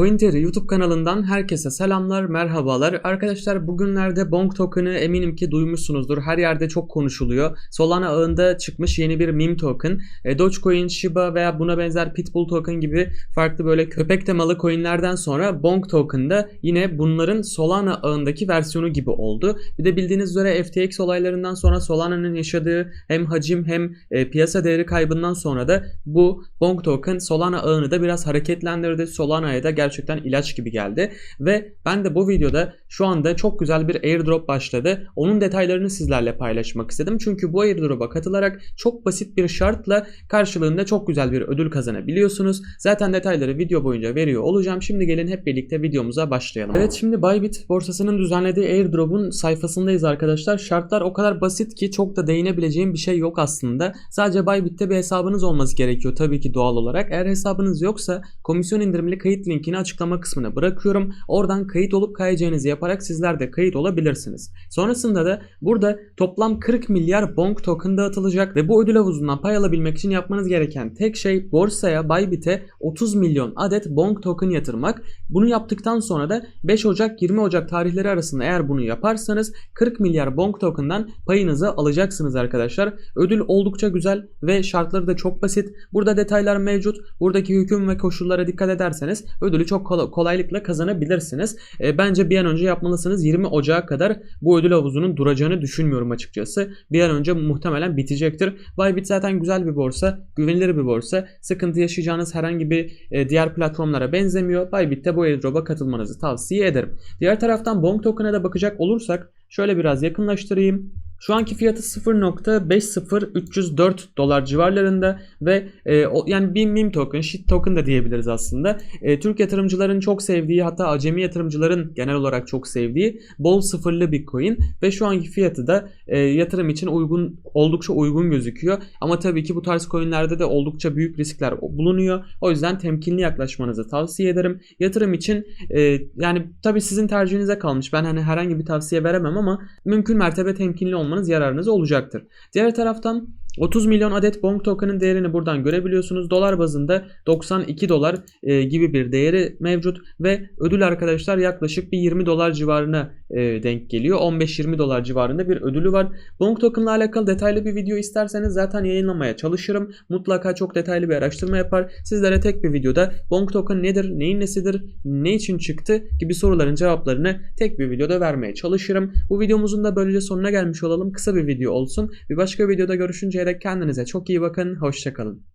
CoinTeary YouTube kanalından herkese selamlar, merhabalar. Arkadaşlar bugünlerde Bonk token'ı eminim ki duymuşsunuzdur. Her yerde çok konuşuluyor. Solana ağında çıkmış yeni bir meme token. E, Dogecoin, Shiba veya buna benzer Pitbull token gibi farklı böyle köpek temalı coinlerden sonra Bonk token da yine bunların Solana ağındaki versiyonu gibi oldu. Bir de bildiğiniz üzere FTX olaylarından sonra Solana'nın yaşadığı hem hacim hem e, piyasa değeri kaybından sonra da bu Bonk token Solana ağını da biraz hareketlendirdi. Solana'ya da gerçekten ilaç gibi geldi. Ve ben de bu videoda şu anda çok güzel bir airdrop başladı. Onun detaylarını sizlerle paylaşmak istedim. Çünkü bu airdrop'a katılarak çok basit bir şartla karşılığında çok güzel bir ödül kazanabiliyorsunuz. Zaten detayları video boyunca veriyor olacağım. Şimdi gelin hep birlikte videomuza başlayalım. Evet şimdi Bybit borsasının düzenlediği airdrop'un sayfasındayız arkadaşlar. Şartlar o kadar basit ki çok da değinebileceğim bir şey yok aslında. Sadece Bybit'te bir hesabınız olması gerekiyor tabii ki doğal olarak. Eğer hesabınız yoksa komisyon indirimli kayıt linkini açıklama kısmına bırakıyorum. Oradan kayıt olup kayacağınızı yaparak sizler de kayıt olabilirsiniz. Sonrasında da burada toplam 40 milyar bonk token dağıtılacak ve bu ödül havuzundan pay alabilmek için yapmanız gereken tek şey borsaya Bybit'e 30 milyon adet bonk token yatırmak. Bunu yaptıktan sonra da 5 Ocak 20 Ocak tarihleri arasında eğer bunu yaparsanız 40 milyar bonk token'dan payınızı alacaksınız arkadaşlar. Ödül oldukça güzel ve şartları da çok basit. Burada detaylar mevcut. Buradaki hüküm ve koşullara dikkat ederseniz ödülü çok kolay- kolaylıkla kazanabilirsiniz. E, bence bir an önce yapmalısınız. 20 Ocak'a kadar bu ödül havuzunun duracağını düşünmüyorum açıkçası. Bir an önce muhtemelen bitecektir. Bybit zaten güzel bir borsa, güvenilir bir borsa. Sıkıntı yaşayacağınız herhangi bir e, diğer platformlara benzemiyor. Bybit'te bu airdrop'a katılmanızı tavsiye ederim. Diğer taraftan Bonk Token'a da bakacak olursak şöyle biraz yakınlaştırayım. Şu anki fiyatı 0.50304 dolar civarlarında ve e, o, yani bir meme token, shit token da diyebiliriz aslında. E, Türk yatırımcıların çok sevdiği hatta acemi yatırımcıların genel olarak çok sevdiği bol sıfırlı bir coin ve şu anki fiyatı da e, yatırım için uygun oldukça uygun gözüküyor. Ama tabii ki bu tarz coinlerde de oldukça büyük riskler bulunuyor. O yüzden temkinli yaklaşmanızı tavsiye ederim. Yatırım için e, yani tabii sizin tercihinize kalmış. Ben hani herhangi bir tavsiye veremem ama mümkün mertebe temkinli olmanız yararınıza olacaktır. Diğer taraftan 30 milyon adet Bonk token'ın değerini buradan görebiliyorsunuz. Dolar bazında 92 dolar e, gibi bir değeri mevcut ve ödül arkadaşlar yaklaşık bir 20 dolar civarına e, denk geliyor. 15-20 dolar civarında bir ödülü var. Bonk token'la alakalı detaylı bir video isterseniz zaten yayınlamaya çalışırım. Mutlaka çok detaylı bir araştırma yapar. Sizlere tek bir videoda Bonk token nedir, neyin nesidir, ne için çıktı gibi soruların cevaplarını tek bir videoda vermeye çalışırım. Bu videomuzun da böylece sonuna gelmiş olalım. Kısa bir video olsun. Bir başka videoda görüşünceye dek kendinize çok iyi bakın. Hoşçakalın.